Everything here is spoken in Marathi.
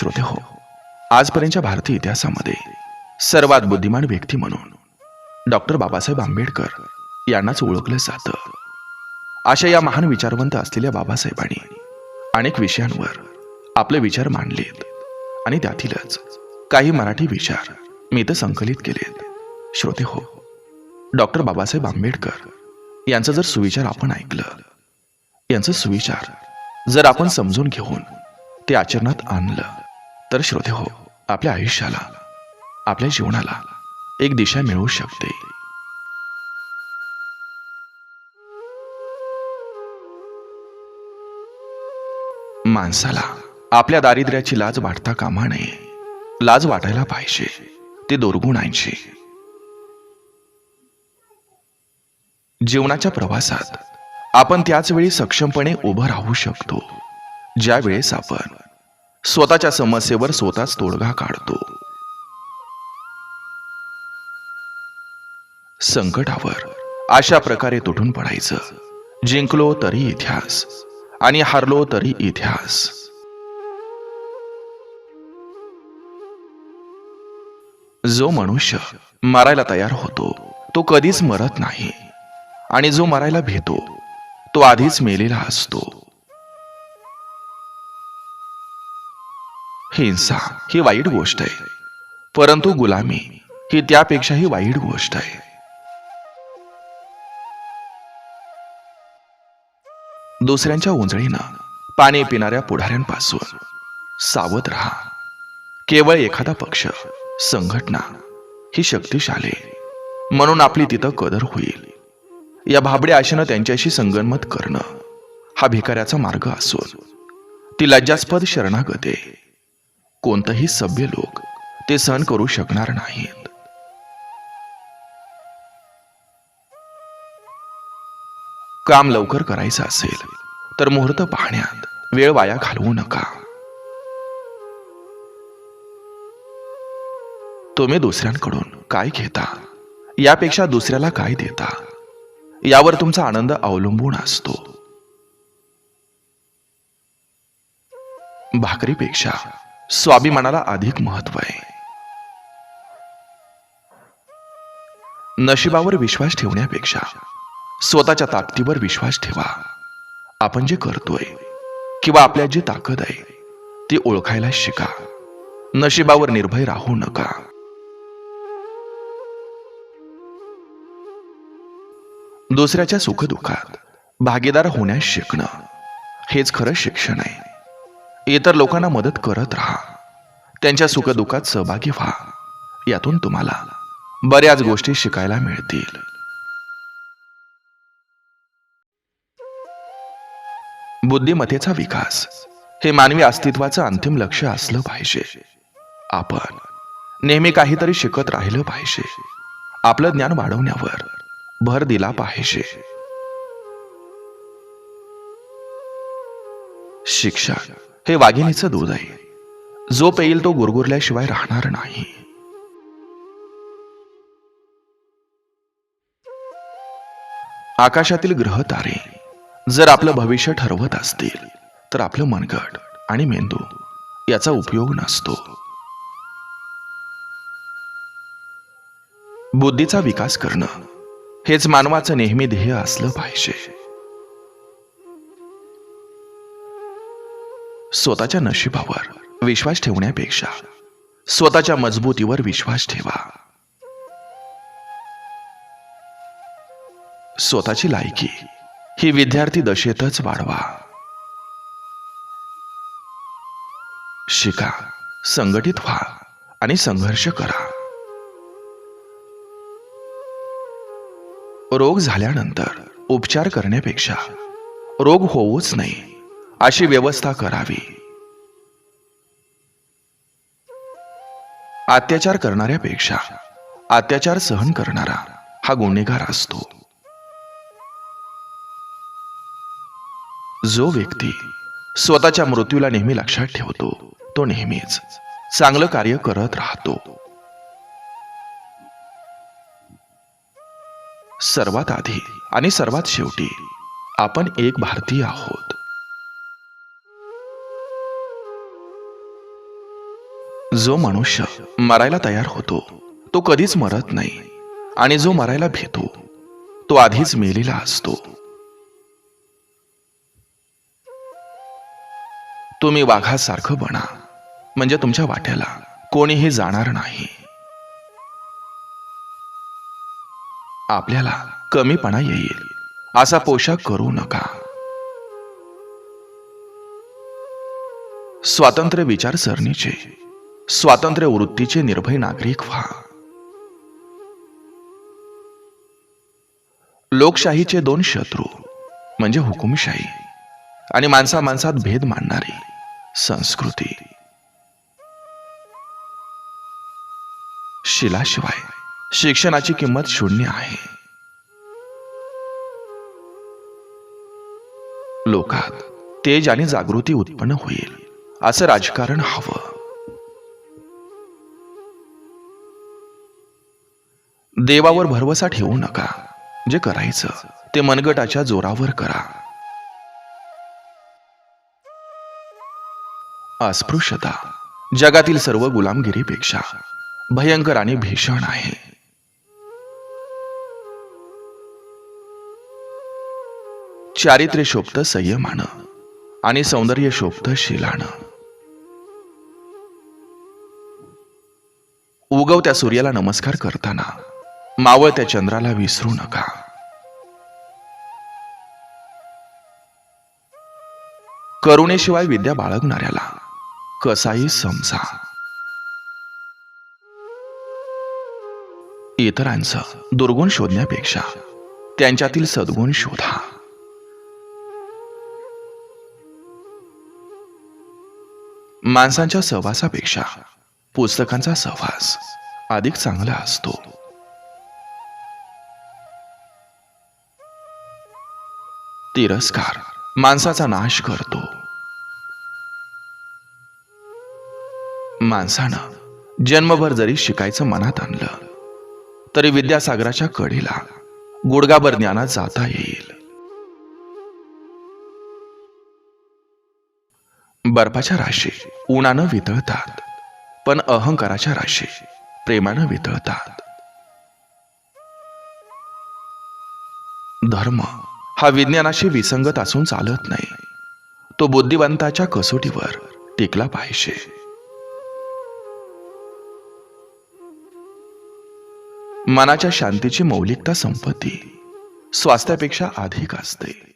श्रोते हो आजपर्यंतच्या भारतीय इतिहासामध्ये सर्वात बुद्धिमान व्यक्ती म्हणून डॉक्टर बाबासाहेब आंबेडकर यांनाच ओळखलं जातं. अशा या महान विचारवंत असलेल्या बाबासाहेबांनी अनेक विषयांवर आपले विचार मांडलेत आणि त्यातीलच काही मराठी विचार मी तर संकलित केलेत. श्रोते हो डॉक्टर बाबासाहेब आंबेडकर यांचं जर सुविचार आपण ऐकलं यांचं सुविचार जर आपण समजून घेऊन ते आचरणात आणलं तर श्रोते हो आपल्या आयुष्याला आपल्या जीवनाला एक दिशा मिळू शकते. माणसाला आपल्या दारिद्र्याची लाज वाटता कामा नये. लाज वाटायला पाहिजे. ते दुर्गुणांची जीवनाच्या प्रवासात आपण त्याच वेळी सक्षमपणे उभं राहू शकतो. ज्या वेळेस आपण स्वतःच्या समस्येवर स्वतःच तोडगा काढतो. संकटावर अशा प्रकारे तुटून पडायचं. जिंकलो तरी इतिहास आणि हरलो तरी इतिहास. जो मनुष्य मरायला तयार होतो तो कधीच मरत नाही. आणि जो मरायला भेटो तो आधीच मेलेला असतो. हिंसा ही वाईट गोष्ट आहे. परंतु गुलामी ही त्यापेक्षाही वाईट गोष्ट आहे. दुसऱ्यांच्या उंजळीनं पाणी पिणाऱ्या पुढाऱ्यांपासून सावध राहा. केवळ एखादा पक्ष संघटना ही शक्तिशाली म्हणून आपली तिथं कदर होईल. या भाबड्या आशेनं त्यांच्याशी संगनमत करणं हा भिकाऱ्याचा मार्ग असून ती लज्जास्पद शरणागत आहे. कोणतंही सभ्य लोक ते सहन करू शकणार नाहीत. काम लवकर करायचं असेल तर मुहूर्त पाहण्यात वेळ वाया घालवू नका. तुम्ही दुसऱ्यांकडून काय घेता? यापेक्षा दुसऱ्याला काय देता? यावर तुमचा आनंद अवलंबून असतो. भाकरीपेक्षा स्वाभिमानाला अधिक महत्त्व आहे. नशिबावर विश्वास ठेवण्यापेक्षा स्वतःच्या ताकदीवर विश्वास ठेवा. आपण जे करतोय किंवा आपल्या जी ताकद आहे ती ओळखायला शिका. नशिबावर निर्भय राहू नका. दुसऱ्याच्या सुखदुःखात भागीदार होण्यास शिकणं हेच खरं शिक्षण आहे. इतर लोकांना मदत करत राहा. त्यांच्या सुखदुःखात सहभागी व्हा. यातून तुम्हाला बऱ्याच गोष्टी शिकायला मिळतील. बुद्धिमत्तेचा विकास हे मानवी अस्तित्वाचं अंतिम लक्ष असलं पाहिजे. आपण नेहमी काहीतरी शिकत राहिलं पाहिजे. आपलं ज्ञान वाढवण्यावर भर दिला पाहिजे. शिक्षण. ते वाघिणीचं दूध आहे. जो पेईल तो गुरगुरल्याशिवाय राहणार नाही. आकाशातील ग्रह तारे जर आपलं भविष्य ठरवत असतील तर आपलं मनगट आणि मेंदू याचा उपयोग नसतो. बुद्धीचा विकास करणं हेच मानवाचं नेहमी ध्येय असलं पाहिजे. स्वतःच्या नशिबावर विश्वास ठेवण्यापेक्षा स्वतःच्या मजबूतीवर विश्वास ठेवा. स्वतःची लायकी ही विद्यार्थी दशेतच वाढवा. शिका संघटित व्हा आणि संघर्ष करा. रोग झाल्यानंतर उपचार करण्यापेक्षा रोग होऊच नये. अशी व्यवस्था करावी. अत्याचार करणाऱ्यापेक्षा अत्याचार सहन करणारा हा गुन्हेगार असतो. जो व्यक्ती स्वतःच्या मृत्यूला नेहमी लक्षात ठेवतो तो नेहमीच चांगलं कार्य करत राहतो. सर्वात आधी आणि सर्वात शेवटी आपण एक भारतीय आहोत. जो मनुष्य मरायला तयार होतो तो कधीच मरत नाही. आणि जो मरायला भीतो तो आधीच मेलेला असतो. तुम्ही वाघासारखं बना म्हणजे तुमच्या वाट्याला कोणीही जाणार नाही. आपल्याला कमीपणा येईल असा पोशाख करू नका. स्वातंत्र्य विचारसरणीचे स्वातंत्र्य वृत्तीचे निर्भय नागरिक व्हा. लोकशाहीचे दोन शत्रू म्हणजे हुकुमशाही आणि माणसा माणसात भेद मांडणारी संस्कृती. शिलाशिवाय शिक्षणाची किंमत शून्य आहे. लोकात तेज आणि जागृती उत्पन्न होईल असं राजकारण हवं. देवावर भरवसा ठेवू नका. जे करायचं ते मनगटाच्या जोरावर करा. अस्पृश्यता. जगातील सर्व गुलामगिरीपेक्षा भयंकर आणि भीषण आहे. चारित्र्य शोभत संयमानं आणि सौंदर्य शोभत शिलानं. उगवत्या सूर्याला नमस्कार करताना मावळत्या चंद्राला विसरू नका. करुणेशिवाय विद्या बाळगणाऱ्याला कसाही समजा. इतरांचं दुर्गुण शोधण्यापेक्षा त्यांच्यातील सद्गुण शोधा. माणसांच्या सहवासापेक्षा पुस्तकांचा सहवास अधिक चांगला असतो. तिरस्कार माणसाचा नाश करतो. माणसानं जन्मभर जरी शिकायचं मनात आणलं तरी विद्यासागराच्या कडेला गुडगाभर ज्ञानात जाता येईल. बर्फाच्या राशी उन्हानं वितळतात पण अहंकाराच्या राशी प्रेमानं वितळतात. धर्म हा विज्ञानाशी विसंगत असून चालत नाही. तो बुद्धिवंताच्या कसोटीवर टिकला पाहिजे. मनाच्या शांतीची मौलिकता संपत्ती स्वास्थ्यापेक्षा अधिक असते.